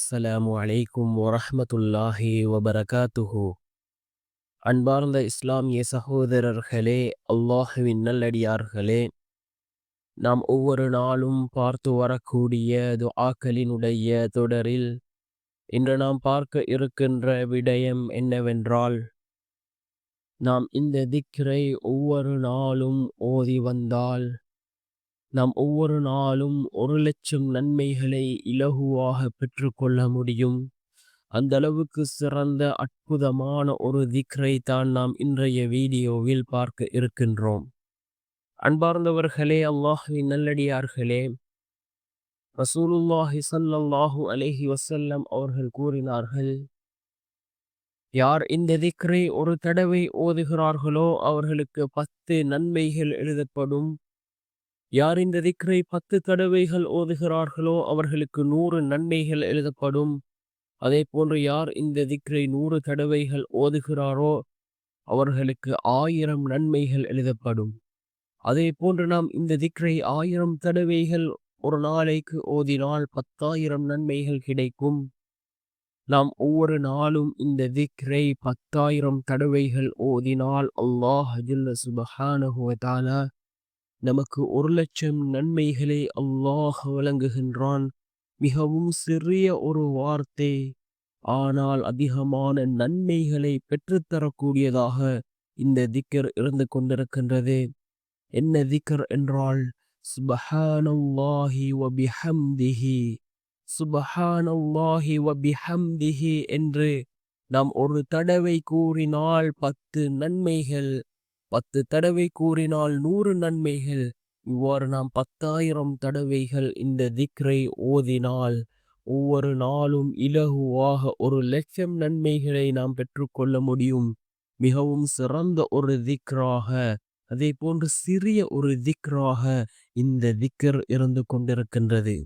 அஸ்ஸலாமு அலைக்கும் வரஹ்மத்துல்லாஹி வபரகாத்துஹு. அன்பார்ந்த இஸ்லாமிய சகோதரர்களே அல்லாஹுவின் நல்லடியார்களே நாம் ஒவ்வொரு நாளும் பார்த்து வரக்கூடிய துஆக்களினுடைய தொடரில் இன்று நாம் பார்க்க இருக்கின்ற விடயம் என்னவென்றால் நாம் இந்த திக்ரை ஒவ்வொரு நாளும் ஓதி வந்தால் நாம் ஒவ்வொரு நாளும் ஒரு லட்சம் நன்மைகளை இலகுவாக பெற்றுக்கொள்ள முடியும். அந்த அளவுக்கு சிறந்த அற்புதமான ஒரு திக்ரை தான் நாம் இன்றைய வீடியோவில் பார்க்க இருக்கின்றோம். அன்பார்ந்தவர்களே அல்லாஹுவின் நல்லடியார்களே ரசூலுல்லாஹி சல்லாஹூ அலேஹி வசல்லம் அவர்கள் கூறினார்கள் யார் இந்த திக்ரை ஒரு தடவை ஓதுகிறார்களோ அவர்களுக்கு பத்து நன்மைகள் எழுதப்படும். யார் இந்த திக்ரை பத்து தடவைகள் ஓதுகிறார்களோ அவர்களுக்கு நூறு நன்மைகள் எழுதப்படும். அதே போன்று யார் இந்த திக்ரை நூறு தடவைகள் ஓதுகிறாரோ அவர்களுக்கு ஆயிரம் நன்மைகள் எழுதப்படும். அதே போன்று நாம் இந்த திக்ரை ஆயிரம் தடவைகள் ஒரு நாளைக்கு ஓதினால் பத்தாயிரம் நன்மைகள் கிடைக்கும். நாம் ஒவ்வொரு நாளும் இந்த திக்ரை பத்தாயிரம் தடவைகள் ஓதினால் அல்லாஹ் ஜல்ல சுபஹானஹு நமக்கு ஒரு லட்சம் நன்மைகளை அல்லாஹ் வழங்குகின்றான். மிகவும் சிறிய ஒரு வார்த்தை ஆனால் அதிகமான நன்மைகளை பெற்றுத்தரக்கூடியதாக இந்த திக்கர் இருந்து கொண்டிருக்கின்றது. என்ன திக்கர் என்றால் சுபஹானல்லாஹி வபிஹம்திஹி சுபஹானல்லாஹி வபிஹம்திஹி என்று நாம் ஒரு தடவை கூறினால் பத்து நன்மைகள் பத்து தடவை கூறினால் நூறு நன்மைகள். இவ்வாறு நாம் பத்தாயிரம் தடவைகள் இந்த திக்ரை ஓதினால் ஒவ்வொரு நாளும் இலகுவாக ஒரு லட்சம் நன்மைகளை நாம் பெற்றுக்கொள்ள முடியும். மிகவும் சிறந்த ஒரு திக்ராக அதே போன்று சிறிய ஒரு திக்ராக இந்த திக்கர் இருந்து கொண்டிருக்கின்றது.